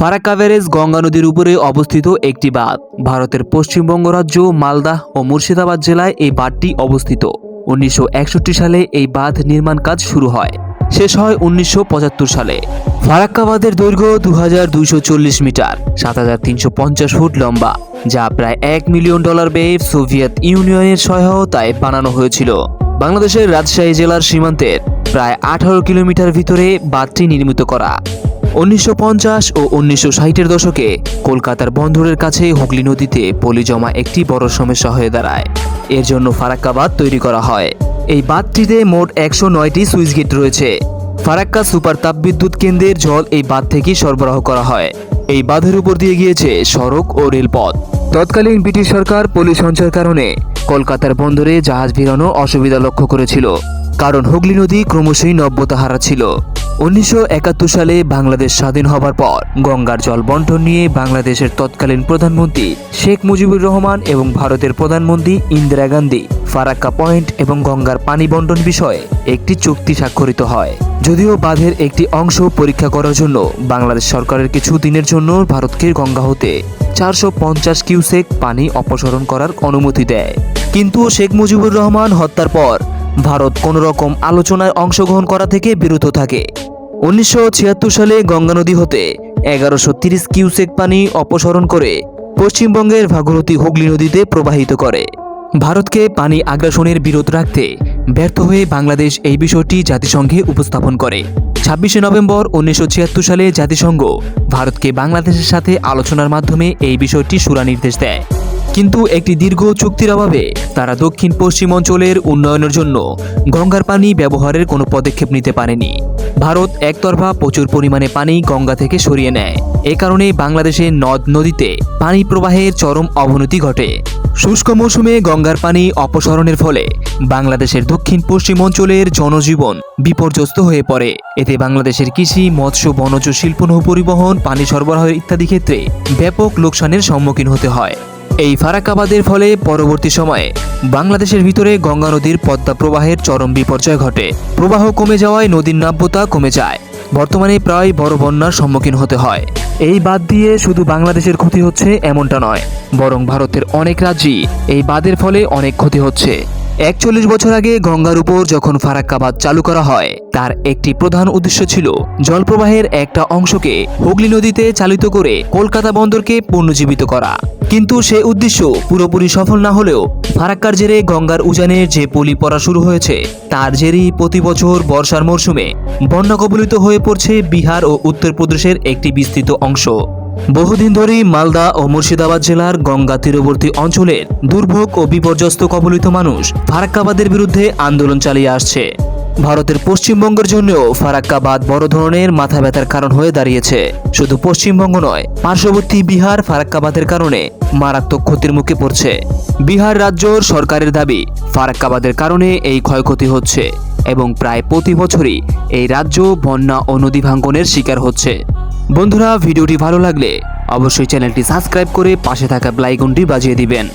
ফারাক্কা গঙ্গা নদীর উপরে অবস্থিত একটি বাঁধ। ভারতের পশ্চিমবঙ্গ রাজ্য মালদাহ ও মুর্শিদাবাদ জেলায় এই বাঁধটি অবস্থিত। উনিশশো একষট্টি সালে এই বাঁধ নির্মাণ কাজ শুরু হয়। শেষ হয় উনিশশো পঁচাত্তর সালে। ফারাক্কা বাঁধের দৈর্ঘ্য দু হাজার দুইশো চল্লিশ মিটার, সাত হাজার তিনশো পঞ্চাশ ফুট লম্বা, যা প্রায় এক মিলিয়ন ডলার ব্যয়ে সোভিয়েত ইউনিয়নের সহায়তায় বানানো হয়েছিল। বাংলাদেশের রাজশাহী জেলার সীমান্তের প্রায় আঠারো কিলোমিটার ভিতরে বাঁধটি নির্মিত করা। উনিশশো পঞ্চাশ ও উনিশশো ষাটের দশকে কলকাতার বন্দরের কাছে হুগলি নদীতে পলি জমা একটি বড় সমস্যা হয়ে দাঁড়ায়। এর জন্য ফারাক্কা বাঁধ তৈরি করা হয়। এই বাঁধটিতে মোট একশো নয়টি সুইচ গেট রয়েছে। ফারাক্কা সুপার তাপবিদ্যুৎ কেন্দ্রের জল এই বাঁধ থেকে সরবরাহ করা হয়। এই বাঁধের উপর দিয়ে গিয়েছে সড়ক ও রেলপথ। তৎকালীন ব্রিটিশ সরকার পলি সঞ্চয়ের কারণে কলকাতার বন্দরে জাহাজ ভিড়ানো অসুবিধা লক্ষ্য করেছিল। কারণ হুগলি নদী ক্রমশই নব্যতা হারাচ্ছিল উনিশশো একাত্তর সালে বাংলাদেশ স্বাধীন হবার পর গঙ্গার জল বন্টন নিয়ে বাংলাদেশের তৎকালীন প্রধানমন্ত্রী শেখ মুজিবুর রহমান এবং ভারতের প্রধানমন্ত্রী ইন্দিরা গান্ধী ফারাক্কা পয়েন্ট এবং গঙ্গার পানি বন্টন বিষয়ে একটি চুক্তি স্বাক্ষরিত হয়। যদিও বাঁধের একটি অংশ পরীক্ষা করার জন্য বাংলাদেশ সরকারের কিছু দিনের জন্য ভারতকে গঙ্গা হতে চারশো পঞ্চাশ কিউসেক পানি অপসারণ করার অনুমতি দেয়। কিন্তু শেখ মুজিবুর রহমান হত্যার পর ভারত কোনো রকম আলোচনায় অংশগ্রহণ করা থেকে বিরত থাকে। উনিশশো ছিয়াত্তর সালে গঙ্গা নদী হতে এগারোশো তিরিশ কিউসেক পানি অপসারণ করে পশ্চিমবঙ্গের ভাগীরথী হুগলি নদীতে প্রবাহিত করে। ভারতকে পানি আগ্রাসনের বিরোধ রাখতে ব্যর্থ হয়ে বাংলাদেশ এই বিষয়টি জাতিসংঘে উপস্থাপন করে। ছাব্বিশে নভেম্বর উনিশশো ছিয়াত্তর সালে জাতিসংঘ ভারতকে বাংলাদেশের সাথে আলোচনার মাধ্যমে এই বিষয়টি সুরা নির্দেশ দেয়। কিন্তু একটি দীর্ঘ চুক্তির অভাবে তারা দক্ষিণ পশ্চিম অঞ্চলের উন্নয়নের জন্য গঙ্গার পানি ব্যবহারের কোনো পদক্ষেপ নিতে পারেনি। ভারত একতরফা প্রচুর পরিমাণে পানি গঙ্গা থেকে সরিয়ে নেয়। এ কারণে বাংলাদেশের নদ নদীতে পানি প্রবাহের চরম অবনতি ঘটে। শুষ্ক মৌসুমে গঙ্গার পানি অপসারণের ফলে বাংলাদেশের দক্ষিণ পশ্চিম অঞ্চলের জনজীবন বিপর্যস্ত হয়ে পড়ে। এতে বাংলাদেশের কৃষি, মৎস্য, বনজ শিল্প, নৌ পরিবহন, পানি সরবরাহ ইত্যাদি ক্ষেত্রে ব্যাপক লোকসানের সম্মুখীন হতে হয়। এই ফারাক্কাবাদের ফলে পরবর্তী সময়ে বাংলাদেশের ভিতরে গঙ্গা নদীর পদ্মা প্রবাহের চরম বিপর্যয় ঘটে। প্রবাহ কমে যাওয়ায় নদীর নাব্যতা কমে যায়। বর্তমানে প্রায় বড় বন্যার সম্মুখীন হতে হয়। এই বাদ দিয়ে শুধু বাংলাদেশের ক্ষতি হচ্ছে এমনটা নয়, বরং ভারতের অনেক রাজ্যই এই বাদের ফলে অনেক ক্ষতি হচ্ছে। একচল্লিশ বছর আগে গঙ্গার উপর যখন ফারাক্কা বাঁধ চালু করা হয়, তার একটি প্রধান উদ্দেশ্য ছিল জলপ্রবাহের একটা অংশকে হুগলি নদীতে চালিত করে কলকাতা বন্দরকে পুনর্জীবিত করা। কিন্তু সে উদ্দেশ্য পুরোপুরি সফল না হলেও ফারাক্কার জেরে গঙ্গার উজানের যে পলি পড়া শুরু হয়েছে, তার জেরেই প্রতি বছর বর্ষার মরশুমে বন্যা কবলিত হয়ে পড়ছে বিহার ও উত্তরপ্রদেশের একটি বিস্তৃত অংশ। বহুদিন ধরেই মালদা ও মুর্শিদাবাদ জেলার গঙ্গা তীরবর্তী অঞ্চলের দুর্ভোগ ও বিপর্যস্ত কবলিত মানুষ ফারাক্কাবাদের বিরুদ্ধে আন্দোলন চালিয়ে আসছে। ভারতের পশ্চিমবঙ্গের জন্যও ফারাক্কাবাদ বড় ধরনের মাথা ব্যথার কারণ হয়ে দাঁড়িয়েছে। শুধু পশ্চিমবঙ্গ নয়, পার্শ্ববর্তী বিহার ফারাক্কাবাদের কারণে মারাত্মক ক্ষতির মুখে পড়ছে। বিহার রাজ্যর সরকারের দাবি, ফারাক্কাবাদের কারণে এই ক্ষয়ক্ষতি হচ্ছে এবং প্রায় প্রতি বছরই এই রাজ্য বন্যা ও নদী ভাঙ্গনের শিকার হচ্ছে। বন্ধুরা, ভিডিওটি ভালো লাগলে অবশ্যই চ্যানেলটি সাবস্ক্রাইব করে পাশে থাকা বেলাইকনটি বাজিয়ে দিবেন।